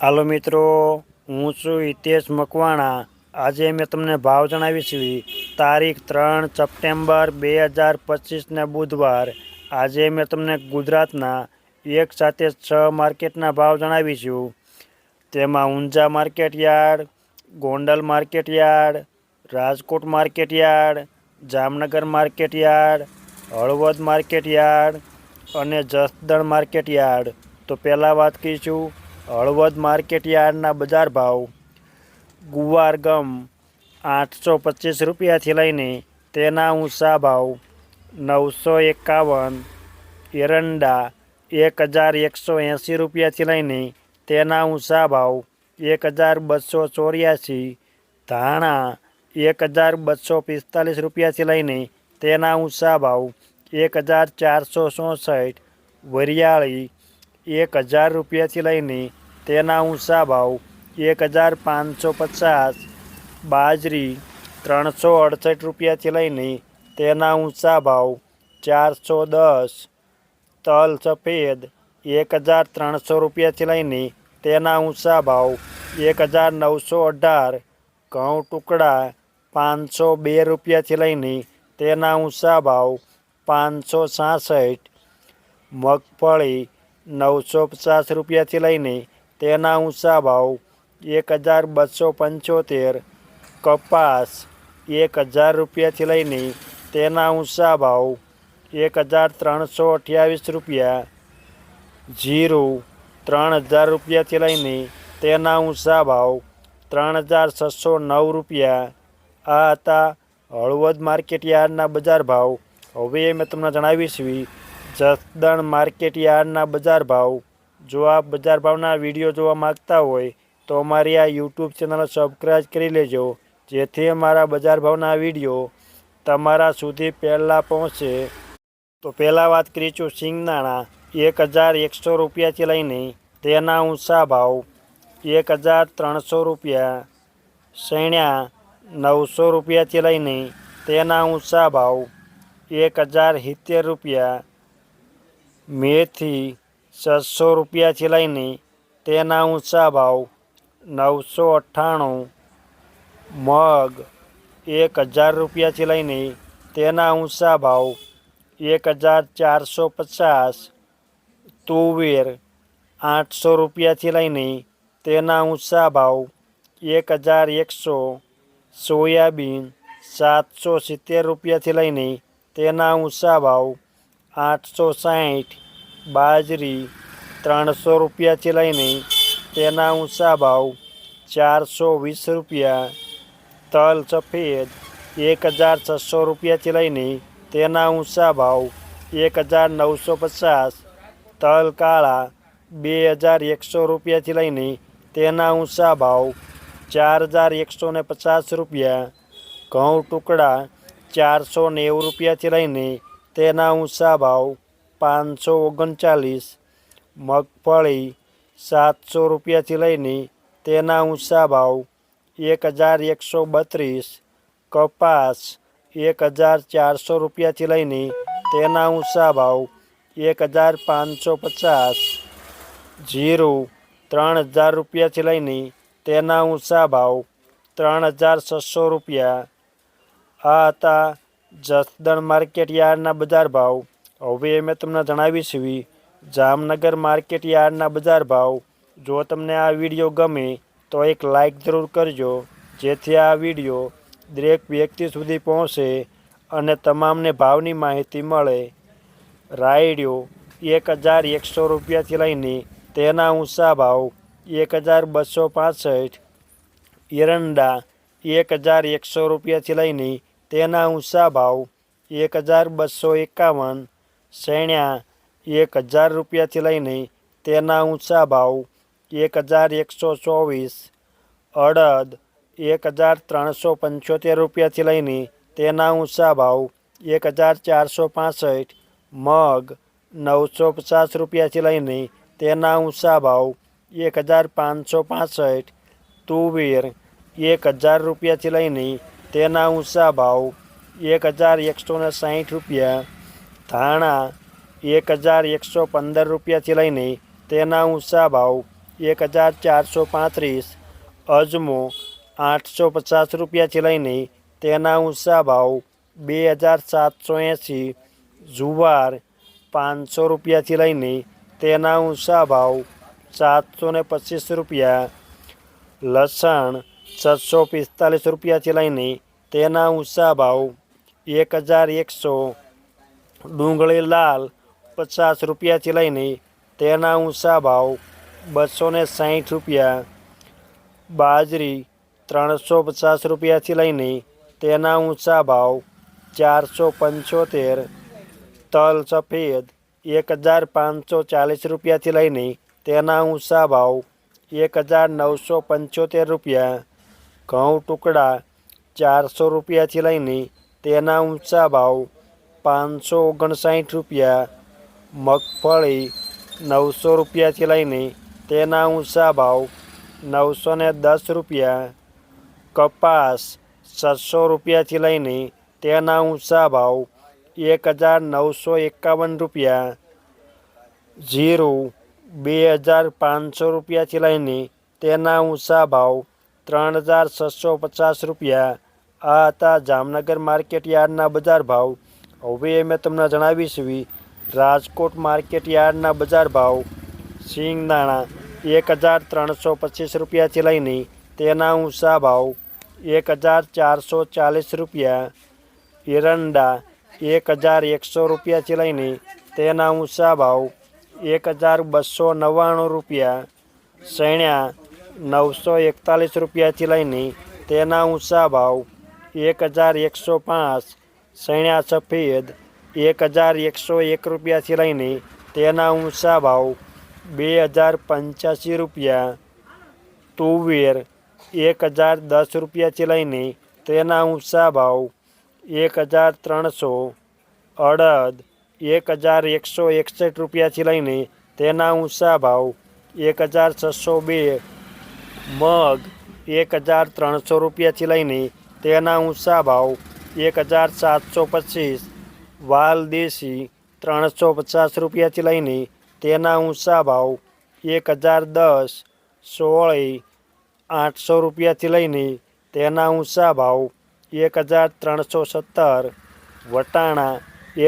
હાલો મિત્રો, હું છું હિતેશ મકવાણા. આજે મેં તમને ભાવ જણાવીશ તારીખ ત્રણ સપ્ટેમ્બર બે હજાર પચીસને બુધવાર. આજે મેં તમને ગુજરાતના એક સાથે છ માર્કેટના ભાવ જણાવીશું તેમાં Unjha market yard, Gondal market yard, Rajkot market yard, Jamnagar market yard, Halvad market yard અને જસદણ માર્કેટ યાર્ડ. તો પહેલાં વાત કરીશું હળવદ માર્કેટ યાર્ડના બજાર ભાવ ગુવાર ગમ આઠસો પચીસ રૂપિયાથી લઈને તેના ઊંચા ભાવ નવસો એકાવન, એરંડા એક હજાર એકસો એંસી રૂપિયાથી લઈને તેના ઊંચા ભાવ એક હજાર બસો ચોર્યાસી, ધાણા એક હજાર બસો પિસ્તાલીસ રૂપિયાથી લઈને તેના ઊંચા ભાવ એક હજાર ચારસો ચોસઠ, વરિયાળી એક હજાર રૂપિયાથી લઈને તેના ઊંચા ભાવ એક હજાર પાંચસો પચાસ, બાજરી ત્રણસો અડસઠ રૂપિયાથી લઈને તેના ઊંચા ભાવ ચારસો દસ, તલ સફેદ એક હજાર ત્રણસો રૂપિયાથી લઈને તેના ઊંચા ભાવ એક હજાર નવસો અઢાર, ઘઉં ટુકડા પાંચસો બે રૂપિયાથી લઈને તેના ઊંચા ભાવ પાંચસો છાસઠ મગફળી નવસો પચાસ રૂપિયાથી લઈને તેના ઊંચા ભાવ એક હજાર બસો પંચોતેર, કપાસ એક હજાર રૂપિયાથી લઈને તેના ઊંચા ભાવ એક હજાર ત્રણસો અઠ્યાવીસ રૂપિયા, જીરું ત્રણ હજાર રૂપિયાથી લઈને તેના ઊંચા ભાવ ત્રણ હજાર છસો નવ રૂપિયા. આ હતા હળવદ માર્કેટ યાર્ડના બજાર ભાવ. હવે મેં તમને જણાવીશ જસદણ માર્કેટ યાર્ડના બજાર ભાવ. જો આપ બજાર ભાવના વીડિયો જોવા માગતા હોય, તો અમારી આ યુટ્યુબ ચેનલ સબસ્ક્રાઈબ કરી લેજો, જેથી અમારા બજાર ભાવના વીડિયો તમારા સુધી પહેલાં પહોંચે. તો પહેલાં વાત કરીશું સિંગદાણા એક હજાર એકસો રૂપિયાથી લઈને તેના ઊંચા ભાવ, એક હજાર ત્રણસો રૂપિયા. સૈણ્યા નવસો રૂપિયાથી લઈને તેના ઊંચા ભાવ, એક હજાર સિત્તેર રૂપિયા. મેથી છસો રૂપિયાથી લઈને તેના ઊંચા ભાવ નવસો અઠ્ઠાણું, મગ એક હજાર રૂપિયાથી લઈને તેના ઊંચા ભાવ એક હજાર ચારસો પચાસ, તુવેર આઠસો રૂપિયાથી લઈને તેના ઊંચા ભાવ એક હજાર એકસો, સોયાબીન સાતસો સિત્તેર રૂપિયાથી લઈને તેના ઊંચા ભાવ આઠસો સાઠ બાજરી ત્રણસો રૂપિયાથી લઈને તેના ઊંચા ભાવ ચારસો વીસ રૂપિયા, તલ સફેદ એક હજાર છસો રૂપિયાથી લઈને તેના ઊંચા ભાવ એક હજાર નવસો પચાસ, તલ કાળા બે હજાર એકસો રૂપિયાથી લઈને તેના ઊંચા ભાવ ચાર હજાર એકસો ને પચાસ રૂપિયા, ઘઉં ટુકડા ચારસો નેવું રૂપિયાથી લઈને તેના ઊંચા ભાવ પાંચસો ઓગણચાલીસ, મગફળી સાતસો રૂપિયાથી લઈને તેના ઊંચા ભાવ એક હજાર એકસો બત્રીસ, કપાસ એક હજાર ચારસો રૂપિયાથી લઈને તેના ઊંચા ભાવ એક હજાર પાંચસો પચાસ, જીરું ત્રણ હજાર રૂપિયાથી લઈને તેના ઊંચા ભાવ ત્રણ હજાર છસો રૂપિયા. આ હતા જસદણ માર્કેટ યાર્ડના બજાર ભાવ. હવે મેં તમને જણાવીશ જામનગર માર્કેટ યાર્ડના બજાર ભાવ. જો તમને આ વીડિયો ગમે, તો એક લાઈક જરૂર કરજો, જેથી આ વીડિયો દરેક વ્યક્તિ સુધી પહોંચે અને તમામને ભાવની માહિતી મળે. રાયડિયો એક હજાર એકસો રૂપિયાથી લઈને તેના ઊંચા ભાવ એક હજાર બસો પાસઠ. એરંડા એક હજાર એકસો રૂપિયાથી લઈને તેના ઊંચા ભાવ એક હજાર બસો એકાવન શેણ્યા એક હજાર રૂપિયાથી લઈને તેના ઊંચા ભાવ એક હજાર એકસો ચોવીસ, અડદ એક હજાર ત્રણસો પંચોતેર રૂપિયાથી લઈને તેના ઊંચા ભાવ એક હજાર ચારસો પાસઠ, મગ નવસો પચાસ રૂપિયાથી લઈને તેના ઊંચા ભાવ એક હજાર પાંચસો પાસઠ, તુવેર એક હજાર રૂપિયાથી લઈને તેના ઊંચા ભાવ એક હજાર એકસો ને સાઠ રૂપિયા, ધાણા એક હજાર એકસો પંદર રૂપિયાથી લઈને તેના ઊંચા ભાવ એક હજાર ચારસો પાંત્રીસ, અજમો આઠસો પચાસ રૂપિયાથી લઈને તેના ઊંચા ભાવ બે હજાર સાતસો એંસી, જુવાર પાંચસો રૂપિયાથી લઈને તેના ઊંચા ભાવ સાતસો ને પચીસ રૂપિયા, લસણ છસો પિસ્તાલીસ રૂપિયાથી લઈને તેના ઊંચા ભાવ એક હજાર એકસો, ડુંગળી લાલ પચાસ રૂપિયાથી લઈને તેના ઊંચા ભાવ બસો ને સાઠ રૂપિયા, બાજરી ત્રણસો પચાસ રૂપિયાથી લઈને તેના ઊંચા ભાવ ચારસો પંચોતેર, તલ સફેદ એક હજાર પાંચસો ચાલીસ રૂપિયાથી લઈને તેના ઊંચા ભાવ એક હજાર નવસો પંચોતેર રૂપિયા, ઘઉં ટુકડા ચારસો રૂપિયાથી લઈને તેના ઊંચા ભાવ પાંચસો ઓગણસાઠ રૂપિયા, મગફળી નવસો રૂપિયાથી લઈને તેના ઊંચા ભાવ નવસો ને દસ રૂપિયા, કપાસ છસો રૂપિયાથી લઈને તેના ઊંચા ભાવ એક હજાર નવસો એકાવન રૂપિયા, જીરું બે હજાર પાંચસો રૂપિયાથી લઈને તેના ઊંચા ભાવ ત્રણ હજાર છસો પચાસ રૂપિયા આ હતા જામનગર માર્કેટ યાર્ડના બજાર ભાવ. હવે મેં તમને જણાવીશું રાજકોટ માર્કેટ યાર્ડના બજાર ભાવ. સિંગદાણા એક હજાર ત્રણસો પચીસ રૂપિયાથી લઈને તેના ઊંચા ભાવ એક હજાર ચારસો ચાલીસ રૂપિયા. એરંડા એક હજાર એકસો રૂપિયાથી લઈને તેના ઊંચા ભાવ એક હજાર બસો નવ્વાણું રૂપિયા. સૈણ્યા નવસો એકતાલીસ રૂપિયાથી લઈને તેના ઊંચા ભાવ એક હજાર એકસો પાંચ, સૈણ્યા સફેદ, એક હજાર એકસો એક રૂપિયાથી લઈને તેના ઊંચા ભાવ બે હજાર પંચ્યાસી રૂપિયા, તુવેર એક હજાર દસ રૂપિયાથી લઈને તેના ઊંચા ભાવ એક હજાર ત્રણસો, અડદ એક હજાર એકસો એકસઠ રૂપિયાથી લઈને તેના ઊંચા ભાવ એક હજાર છસો બે, મગ એક હજાર ત્રણસો રૂપિયાથી લઈને તેના ઊંચા ભાવ એક હજાર સાતસો પચીસ, વાલ દેશી ત્રણસો પચાસ રૂપિયાથી લઈને તેના ઊંચા ભાવ એક હજાર દસ, સોળી, આઠસો રૂપિયાથી લઈને તેના ઊંચા ભાવ એક હજાર ત્રણસો સત્તર, વટાણા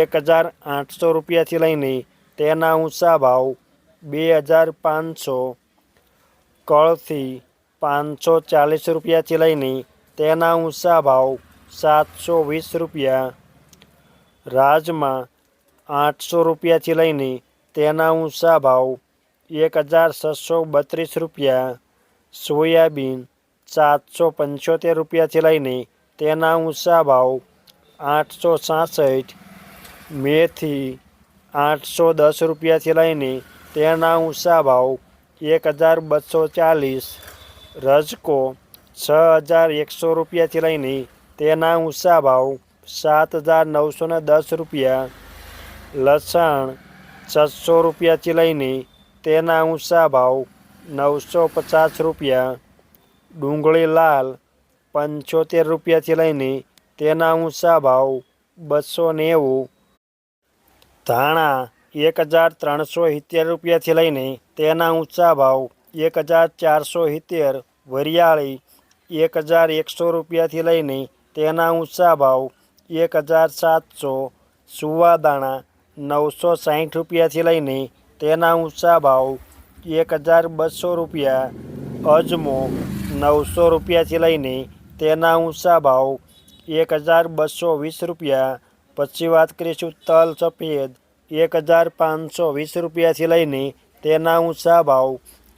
એક હજાર આઠસો રૂપિયાથી લઈને તેના ઊંચા ભાવ બે હજાર પાંચસો, કળથી પાંચસો ચાલીસ રૂપિયાથી લઈને તેના ઊંચા ભાવ સાતસો વીસ રૂપિયા. રાજમાં આઠસો રૂપિયાથી લઈને તેના ઊંચા ભાવ એક હજાર છસો બત્રીસ રૂપિયા. સોયાબીન સાતસો પંચોતેર રૂપિયાથી લઈને તેના ઊંચા ભાવ આઠસો સાસઠ. મેથી આઠસો દસ રૂપિયાથી લઈને તેના ઊંચા ભાવ એક હજાર બસો ચાલીસ. રજકો છ હજાર એકસો રૂપિયાથી લઈને તેના ઊંચા ભાવ સાત હજાર નવસો ને દસ રૂપિયા, લસણ છસો રૂપિયાથી લઈને તેના ઊંચા ભાવ નવસો પચાસ રૂપિયા, ડુંગળી લાલ પંચોતેર રૂપિયાથી લઈને તેના ઊંચા ભાવ બસો નેવું, ધાણા એક હજાર ત્રણસો સિત્તેર રૂપિયાથી લઈને તેના ઊંચા ભાવ એક હજાર ચારસો સિત્તેર, વરિયાળી એક હજાર એકસો રૂપિયાથી લઈને તેના ઊંચા ભાવ એક હજાર સાતસો સુવાદાણા નવસો સાઠ રૂપિયાથી લઈને તેના ઊંચા ભાવ એક હજાર બસો રૂપિયા, અજમો નવસો રૂપિયાથી લઈને તેના ઊંચા ભાવ એક હજાર બસો વીસ રૂપિયા. પછી વાત કરીશું તલ સફેદ એક હજાર પાંચસો વીસ રૂપિયાથી લઈને તેના ઊંચા ભાવ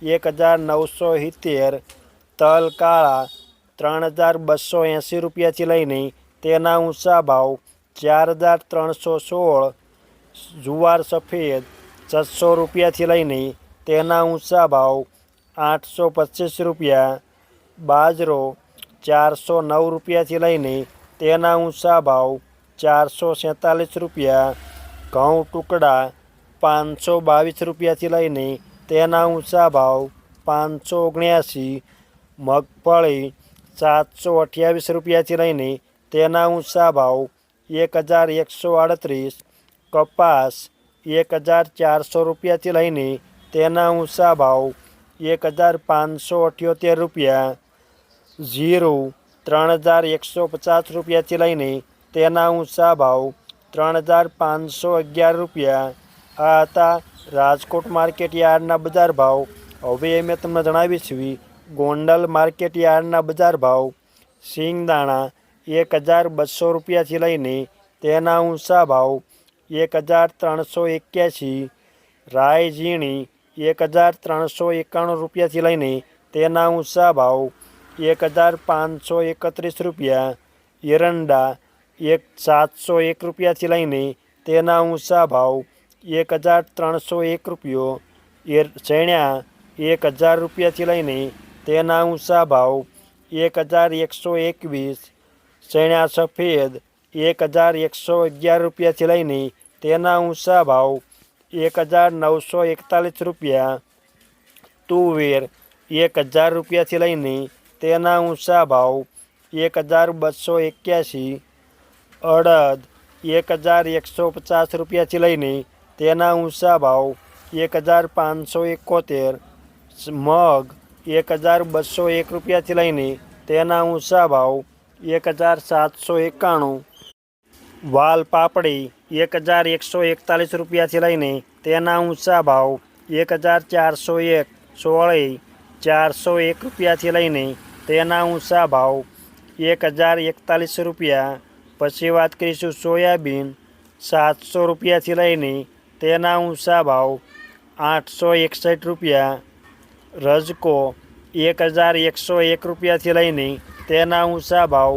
એક હજાર નવસો સિત્તેર. તલ કાળા ત્રણ હજાર બસો એંસી રૂપિયાથી લઈને તેના ઊંચા ભાવ ચાર હજાર ત્રણસો સોળ, જુવાર સફેદ છસો રૂપિયાથી લઈને તેના ઊંચા ભાવ આઠસો પચીસ રૂપિયા, બાજરો ચારસો નવ રૂપિયાથી લઈને તેના ઊંચા ભાવ ચારસો સેંતાલીસ રૂપિયા, ઘઉં ટુકડા પાંચસો બાવીસ રૂપિયાથી લઈને તેના ઊંચા ભાવ પાંચસો ઓગણ્યાસી, મગફળી સાતસો અઠ્યાવીસ રૂપિયાથી લઈને તેના ઊંચા ભાવ એક હજાર એકસો આડત્રીસ, કપાસ એક હજાર ચારસો રૂપિયાથી લઈને તેના ઊંચા ભાવ એક હજાર પાંચસો અઠ્યોતેર રૂપિયા જીરું ત્રણ હજાર એકસો પચાસ રૂપિયાથી લઈને તેના ઊંચા ભાવ ત્રણ હજાર પાંચસો અગિયાર રૂપિયા. આ હતા રાજકોટ માર્કેટ યાર્ડના બજાર ભાવ. હવે મેં તમને જણાવી છે ગોંડલ માર્કેટ યાર્ડના બજાર ભાવ, સિંગદાણા એક હજાર બસો રૂપિયાથી લઈને તેના ઊંચા ભાવ એક હજાર ત્રણસો એક્યાસી રાય ઝીણી એક હજાર ત્રણસો એકાણું રૂપિયાથી લઈને તેના ઊંચા ભાવ એક હજાર પાંચસો એકત્રીસ રૂપિયા, એરંડા એક સાતસો એક રૂપિયાથી લઈને તેના ઊંચા ભાવ એક હજાર ત્રણસો એક રૂપિયો, એર ચણ્યા એક હજાર રૂપિયાથી લઈને તેના ઊંચા ભાવ એક હજાર એકસો એકવીસ ચણ્યા સફેદ એક હજાર એકસો અગિયાર રૂપિયાથી લઈને તેના ઊંચા ભાવ એક હજાર નવસો એકતાલીસ રૂપિયા, તુવેર એક હજાર રૂપિયાથી લઈને તેના ઊંચા ભાવ એક હજાર બસો એક્યાસી, અડદ એક હજાર એકસો પચાસ રૂપિયાથી લઈને તેના ઊંચા ભાવ એક હજાર પાંચસો એકોતેર, મગ એક હજાર બસો એક રૂપિયાથી લઈને તેના ઊંચા ભાવ એક હજાર સાતસો એકાણું. વાલ પાપડી એક હજાર એકસો એકતાલીસ રૂપિયાથી લઈને તેના ઊંચા ભાવ એક હજાર ચારસો એક. સોળી ચારસો એક રૂપિયાથી લઈને તેના ઊંચા ભાવ એક હજાર એકતાલીસ રૂપિયા. પછી વાત કરીશું સોયાબીન સાતસો રૂપિયાથી લઈને તેના ઊંચા ભાવ આઠસો એકસઠ રૂપિયા. રજકો એક હજાર એકસો એક રૂપિયાથી લઈને તેના ઊંચા ભાવ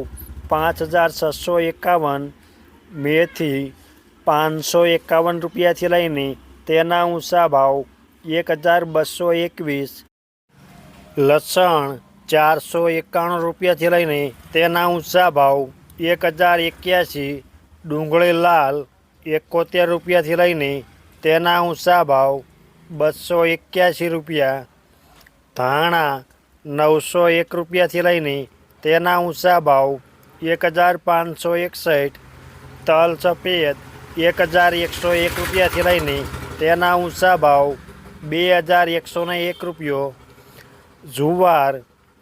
પાંચ હજાર છસો એકાવન, મેથી પાંચસો એકાવન રૂપિયાથી લઈને તેના ઊંચા ભાવ એક હજાર બસો એકવીસ, લસણ ચારસો એકાણું રૂપિયાથી લઈને તેના ઊંચા ભાવ એક હજાર એક્યાસી, ડુંગળી લાલ એકોતેર રૂપિયાથી લઈને તેના ઊંચા ભાવ બસો એક્યાસી રૂપિયા ધાણા નવસો એક રૂપિયાથી લઈને તેના ઊંચા ભાવ એક હજાર પાંચસો એકસઠ, તલ સફેદ એક હજાર એકસો એક રૂપિયાથી લઈને તેના ઊંચા ભાવ બે હજાર એકસો એક રૂપિયો, જુવાર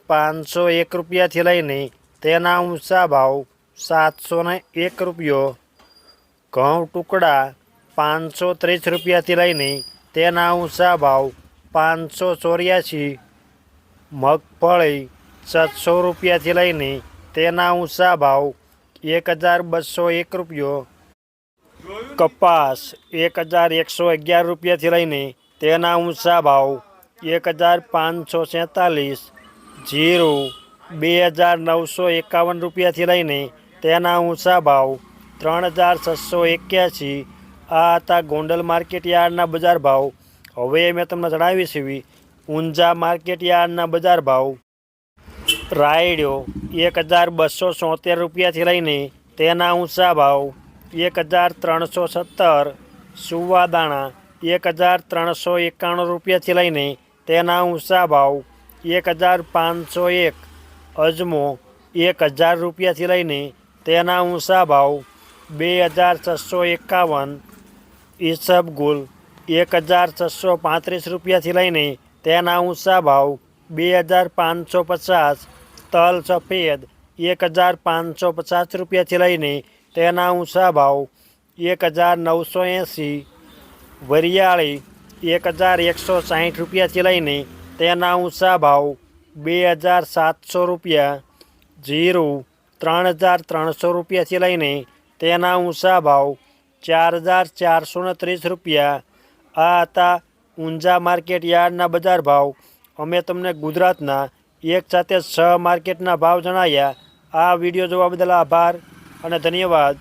પાંચસો એક રૂપિયાથી લઈને તેના ઊંચા ભાવ સાતસો એક રૂપિયો, ઘઉં ટુકડા પાંચસો ત્રીસ રૂપિયાથી લઈને તેના ઊંચા ભાવ પાંચસો ચોર્યાસી મગફળી સાતસો રૂપિયાથી લઈને તેના ઊંચા ભાવ એક હજાર બસો એક રૂપિયો. કપાસ એક હજાર એકસો અગિયાર રૂપિયાથી લઈને તેના ઊંચા ભાવ એક હજાર પાંચસો સેંતાલીસ. જીરું બે હજાર નવસો એકાવન રૂપિયાથી લઈને તેના ઊંચા ભાવ ત્રણ હજાર છસો એક્યાસી. આ હતા ગોંડલ માર્કેટ યાર્ડના બજાર ભાવ. હવે મેં તમને જણાવી છે ઊંઝા માર્કેટ યાર્ડના બજાર ભાવ. રાયડ્યો એક હજાર બસો સોતેર રૂપિયાથી લઈને તેના ઊંચા ભાવ એક હજાર ત્રણસો સત્તર સુવાદાણા એક હજાર ત્રણસો એકાણું રૂપિયાથી લઈને તેના ઊંચા ભાવ એક હજાર પાંચસો એક, અજમો એક હજાર રૂપિયાથી લઈને તેના ઊંચા ભાવ બે હજાર છસો એકાવન, ઈસબગુલ એક હજાર છસો પાંત્રીસ રૂપિયાથી લઈને તેના ઊંચા ભાવ બે હજાર પાંચસો પચાસ, તલ સફેદ એક હજાર પાંચસો પચાસ રૂપિયાથી લઈને તેના ઊંચા ભાવ એક હજાર નવસો એંસી, વરિયાળી એક હજાર એકસો સાહીઠ રૂપિયાથી લઈને તેના ઊંચા ભાવ બે હજાર સાતસો રૂપિયા, જીરું ત્રણ હજાર ત્રણસો રૂપિયાથી લઈને તેના ઊંચા ભાવ ચાર હજાર ચારસો ત્રીસ રૂપિયા આ હતા ઊંઝા માર્કેટ યાર્ડના બજાર ભાવ. અમે તમને ગુજરાતના એક સાથે છ માર્કેટના ભાવ જણાવ્યા આ વીડિયો જોવા બદલ આભાર અને ધન્યવાદ.